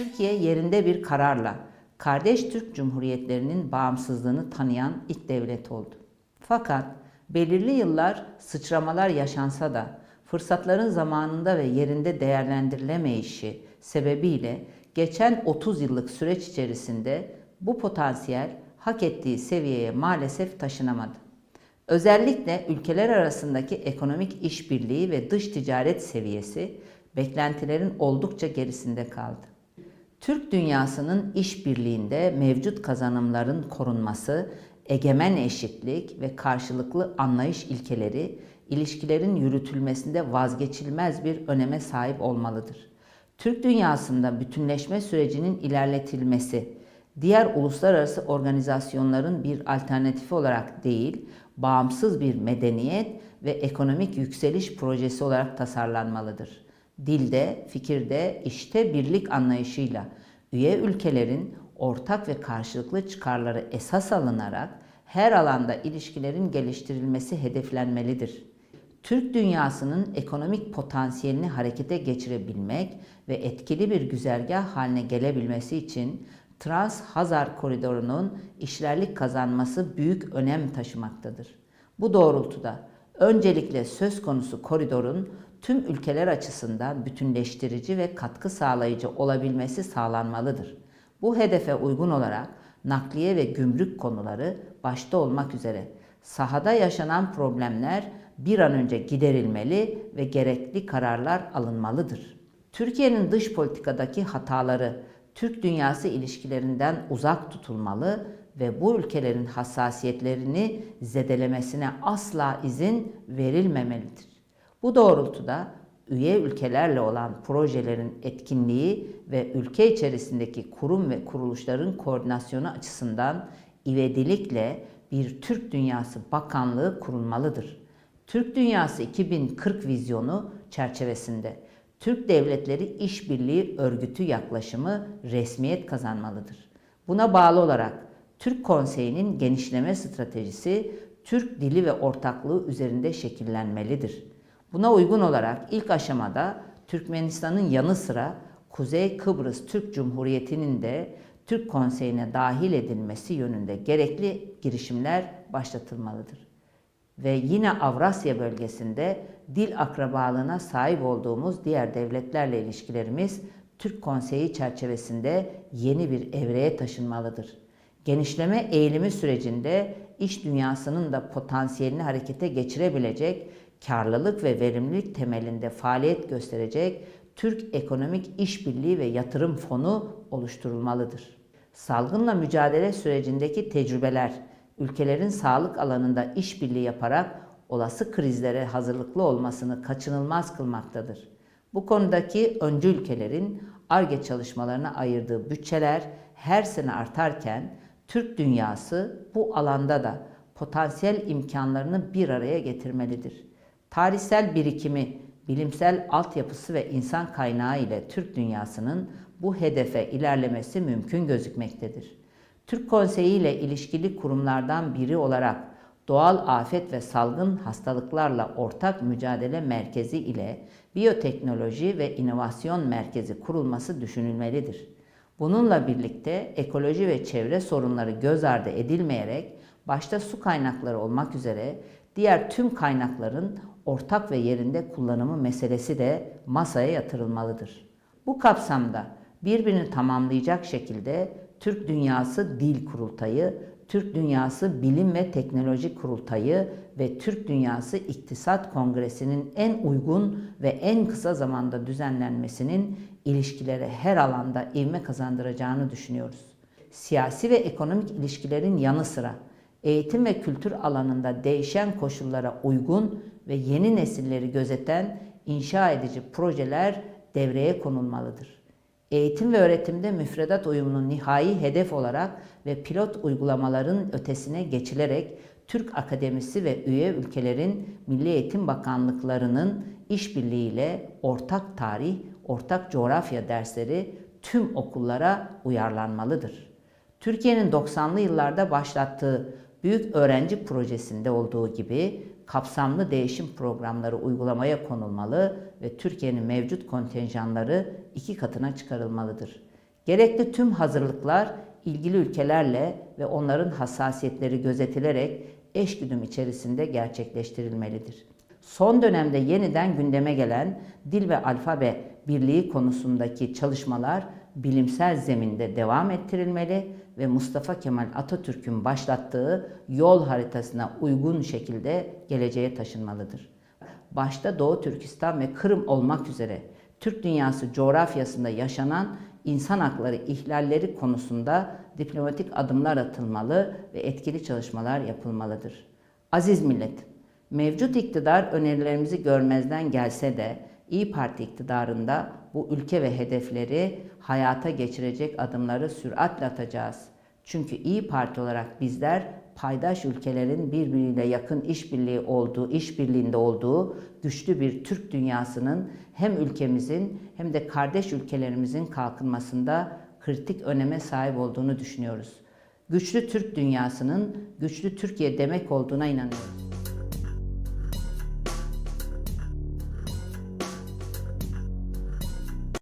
Türkiye yerinde bir kararla kardeş Türk Cumhuriyetlerinin bağımsızlığını tanıyan ilk devlet oldu. Fakat belirli yıllar sıçramalar yaşansa da fırsatların zamanında ve yerinde değerlendirilemeyişi sebebiyle geçen 30 yıllık süreç içerisinde bu potansiyel hak ettiği seviyeye maalesef taşınamadı. Özellikle ülkeler arasındaki ekonomik işbirliği ve dış ticaret seviyesi beklentilerin oldukça gerisinde kaldı. Türk dünyasının işbirliğinde mevcut kazanımların korunması, egemen eşitlik ve karşılıklı anlayış ilkeleri ilişkilerin yürütülmesinde vazgeçilmez bir öneme sahip olmalıdır. Türk dünyasında bütünleşme sürecinin ilerletilmesi, diğer uluslararası organizasyonların bir alternatifi olarak değil, bağımsız bir medeniyet ve ekonomik yükseliş projesi olarak tasarlanmalıdır. Dilde, fikirde, işte birlik anlayışıyla üye ülkelerin ortak ve karşılıklı çıkarları esas alınarak her alanda ilişkilerin geliştirilmesi hedeflenmelidir. Türk dünyasının ekonomik potansiyelini harekete geçirebilmek ve etkili bir güzergah haline gelebilmesi için Trans-Hazar koridorunun işlerlik kazanması büyük önem taşımaktadır. Bu doğrultuda öncelikle söz konusu koridorun tüm ülkeler açısından bütünleştirici ve katkı sağlayıcı olabilmesi sağlanmalıdır. Bu hedefe uygun olarak nakliye ve gümrük konuları başta olmak üzere sahada yaşanan problemler bir an önce giderilmeli ve gerekli kararlar alınmalıdır. Türkiye'nin dış politikadaki hataları Türk dünyası ilişkilerinden uzak tutulmalı ve bu ülkelerin hassasiyetlerini zedelemesine asla izin verilmemelidir. Bu doğrultuda üye ülkelerle olan projelerin etkinliği ve ülke içerisindeki kurum ve kuruluşların koordinasyonu açısından ivedilikle bir Türk Dünyası Bakanlığı kurulmalıdır. Türk Dünyası 2040 vizyonu çerçevesinde Türk Devletleri İşbirliği Örgütü yaklaşımı resmiyet kazanmalıdır. Buna bağlı olarak Türk Konseyi'nin genişleme stratejisi Türk dili ve ortaklığı üzerinde şekillenmelidir. Buna uygun olarak ilk aşamada Türkmenistan'ın yanı sıra Kuzey Kıbrıs Türk Cumhuriyeti'nin de Türk Konseyi'ne dahil edilmesi yönünde gerekli girişimler başlatılmalıdır. Ve yine Avrasya bölgesinde dil akrabalığına sahip olduğumuz diğer devletlerle ilişkilerimiz Türk Konseyi çerçevesinde yeni bir evreye taşınmalıdır. Genişleme eğilimi sürecinde iş dünyasının da potansiyelini harekete geçirebilecek karlılık ve verimlilik temelinde faaliyet gösterecek Türk Ekonomik İşbirliği ve Yatırım Fonu oluşturulmalıdır. Salgınla mücadele sürecindeki tecrübeler, ülkelerin sağlık alanında işbirliği yaparak olası krizlere hazırlıklı olmasını kaçınılmaz kılmaktadır. Bu konudaki öncü ülkelerin ARGE çalışmalarına ayırdığı bütçeler her sene artarken Türk dünyası bu alanda da potansiyel imkanlarını bir araya getirmelidir. Tarihsel birikimi, bilimsel altyapısı ve insan kaynağı ile Türk dünyasının bu hedefe ilerlemesi mümkün gözükmektedir. Türk Konseyi ile ilişkili kurumlardan biri olarak doğal afet ve salgın hastalıklarla ortak mücadele merkezi ile biyoteknoloji ve inovasyon merkezi kurulması düşünülmelidir. Bununla birlikte ekoloji ve çevre sorunları göz ardı edilmeyerek başta su kaynakları olmak üzere diğer tüm kaynakların ortak ve yerinde kullanımı meselesi de masaya yatırılmalıdır. Bu kapsamda birbirini tamamlayacak şekilde Türk Dünyası Dil Kurultayı, Türk Dünyası Bilim ve Teknoloji Kurultayı ve Türk Dünyası İktisat Kongresi'nin en uygun ve en kısa zamanda düzenlenmesinin ilişkilere her alanda ivme kazandıracağını düşünüyoruz. Siyasi ve ekonomik ilişkilerin yanı sıra eğitim ve kültür alanında değişen koşullara uygun ve yeni nesilleri gözeten inşa edici projeler devreye konulmalıdır. Eğitim ve öğretimde müfredat uyumunun nihai hedef olarak ve pilot uygulamaların ötesine geçilerek Türk Akademisi ve üye ülkelerin Milli Eğitim Bakanlıklarının işbirliğiyle ortak tarih, ortak coğrafya dersleri tüm okullara uyarlanmalıdır. Türkiye'nin 90'lı yıllarda başlattığı büyük öğrenci projesinde olduğu gibi kapsamlı değişim programları uygulamaya konulmalı ve Türkiye'nin mevcut kontenjanları iki katına çıkarılmalıdır. Gerekli tüm hazırlıklar ilgili ülkelerle ve onların hassasiyetleri gözetilerek eşgüdüm içerisinde gerçekleştirilmelidir. Son dönemde yeniden gündeme gelen dil ve alfabe birliği konusundaki çalışmalar bilimsel zeminde devam ettirilmeli ve Mustafa Kemal Atatürk'ün başlattığı yol haritasına uygun şekilde geleceğe taşınmalıdır. Başta Doğu Türkistan ve Kırım olmak üzere Türk dünyası coğrafyasında yaşanan insan hakları ihlalleri konusunda diplomatik adımlar atılmalı ve etkili çalışmalar yapılmalıdır. Aziz millet, mevcut iktidar önerilerimizi görmezden gelse de İyi Parti iktidarında bu ülke ve hedefleri hayata geçirecek adımları süratle atacağız. Çünkü İyi Parti olarak bizler paydaş ülkelerin birbiriyle yakın işbirliği olduğu, işbirliğinde olduğu güçlü bir Türk dünyasının hem ülkemizin hem de kardeş ülkelerimizin kalkınmasında kritik öneme sahip olduğunu düşünüyoruz. Güçlü Türk dünyasının güçlü Türkiye demek olduğuna inanıyoruz.